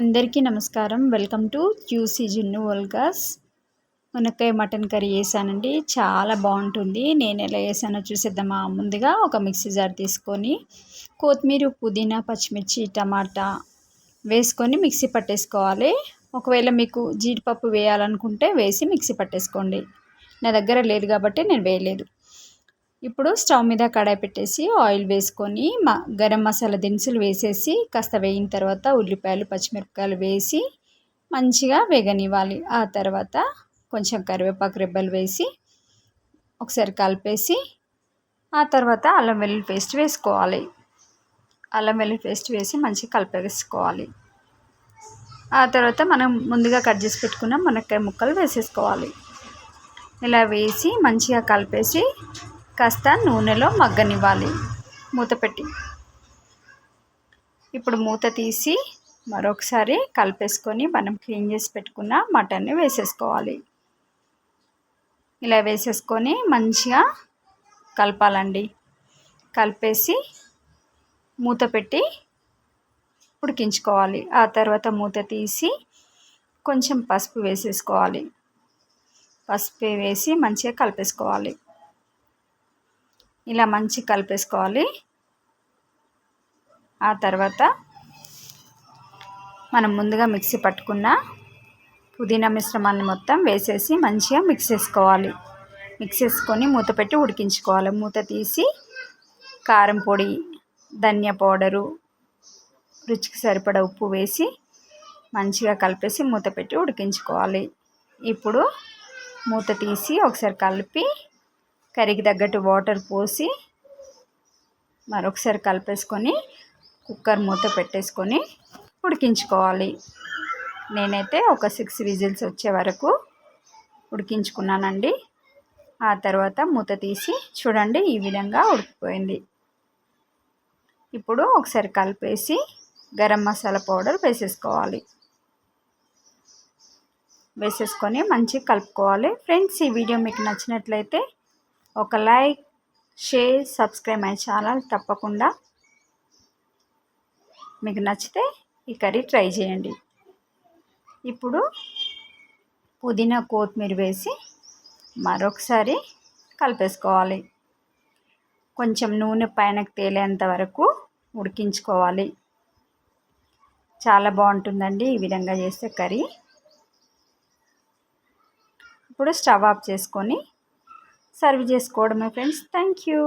అందరికీ నమస్కారం. Welcome to QC జున్ను వల్గాస్. మునక్కాయ మటన్ కర్రీ చేశానండి. చాలా బాగుంటుంది. నేను ఎలా చేశానో చూసేద్దామా? ముందుగా ఒక మిక్సీ జార్ తీసుకొని కొత్తిమీర పుదీనా పచ్చిమిర్చి టమాటా వేసుకొని మిక్సీ పట్టేసుకోవాలి. ఒకవేళ మీకు జీడిపప్పు వేయాలనుకుంటే వేసి మిక్సీ పట్టేసుకోండి. నా దగ్గర లేదు కాబట్టి నేను వేయలేదు. ఇప్పుడు స్టవ్ మీద కడాయి పెట్టేసి ఆయిల్ వేసుకొని మా గరం మసాలా దినుసులు వేసేసి కాస్త వేయిన తర్వాత ఉల్లిపాయలు పచ్చిమిరపకాయలు వేసి మంచిగా వేగనివ్వాలి. ఆ తర్వాత కొంచెం కరివేపాకు రెబ్బలు వేసి ఒకసారి కలిపేసి ఆ తర్వాత అల్లం వెల్లుల్లి పేస్ట్ వేసుకోవాలి. అల్లం వెల్లుల్లి పేస్ట్ వేసి మంచిగా కలిపేసుకోవాలి. ఆ తర్వాత మనం ముందుగా కట్ చేసి పెట్టుకున్న మునక్కాయ ముక్కలు వేసేసుకోవాలి. ఇలా వేసి మంచిగా కలిపేసి కాస్త నూనెలో మగ్గనివ్వాలి. మూత పెట్టి. ఇప్పుడు మూత తీసి మరొకసారి కలిపేసుకొని మనం క్లీన్ చేసి పెట్టుకున్న మటన్ని వేసేసుకోవాలి. ఇలా వేసేసుకొని మంచిగా కలపాలండి. కలిపేసి మూత పెట్టి ఉడికించుకోవాలి. ఆ తర్వాత మూత తీసి కొంచెం పసుపు వేసేసుకోవాలి. పసుపు వేసి మంచిగా కలిపేసుకోవాలి. ఇలా మంచి కలిపేసుకోవాలి. ఆ తర్వాత మనం ముందుగా మిక్సీ పట్టుకున్న పుదీనా మిశ్రమాన్ని మొత్తం వేసేసి మంచిగా మిక్స్ చేసుకోవాలి. మిక్స్ చేసుకొని మూత పెట్టి ఉడికించుకోవాలి. మూత తీసి కారం పొడి ధనియా పౌడరు రుచికి సరిపడ ఉప్పు వేసి మంచిగా కలిపేసి మూత పెట్టి ఉడికించుకోవాలి. ఇప్పుడు మూత తీసి ఒకసారి కలిపి కర్రీకి తగ్గట్టు వాటర్ పోసి మరొకసారి కలిపేసుకొని కుక్కర్ మూత పెట్టేసుకొని ఉడికించుకోవాలి. నేనైతే ఒక సిక్స్ విజిల్స్ వచ్చే వరకు ఉడికించుకున్నానండి. ఆ తర్వాత మూత తీసి చూడండి ఈ విధంగా ఉడికిపోయింది. ఇప్పుడు ఒకసారి కలిపేసి గరం మసాలా పౌడర్ వేసేసుకోవాలి. వేసేసుకొని మంచిగా కలుపుకోవాలి. ఫ్రెండ్స్ ఈ వీడియో మీకు నచ్చినట్లయితే ఒక like share subscribe my channel తప్పకుండా. మీకు నచ్చితే ఈ కర్రీ ట్రై చేయండి. ఇప్పుడు పుదీనా కొత్తిమీర వేసి మరొకసారి కలిపేసుకోవాలి. కొంచెం నూనె పైనకు తేలేంత వరకు ఉడికించుకోవాలి. చాలా బాగుంటుందండి ఈ విధంగా చేస్తే కర్రీ. ఇప్పుడు స్టవ్ ఆఫ్ చేసుకొని సర్వ్ చేసుకోవడమే ఫ్రెండ్స్. Thank you.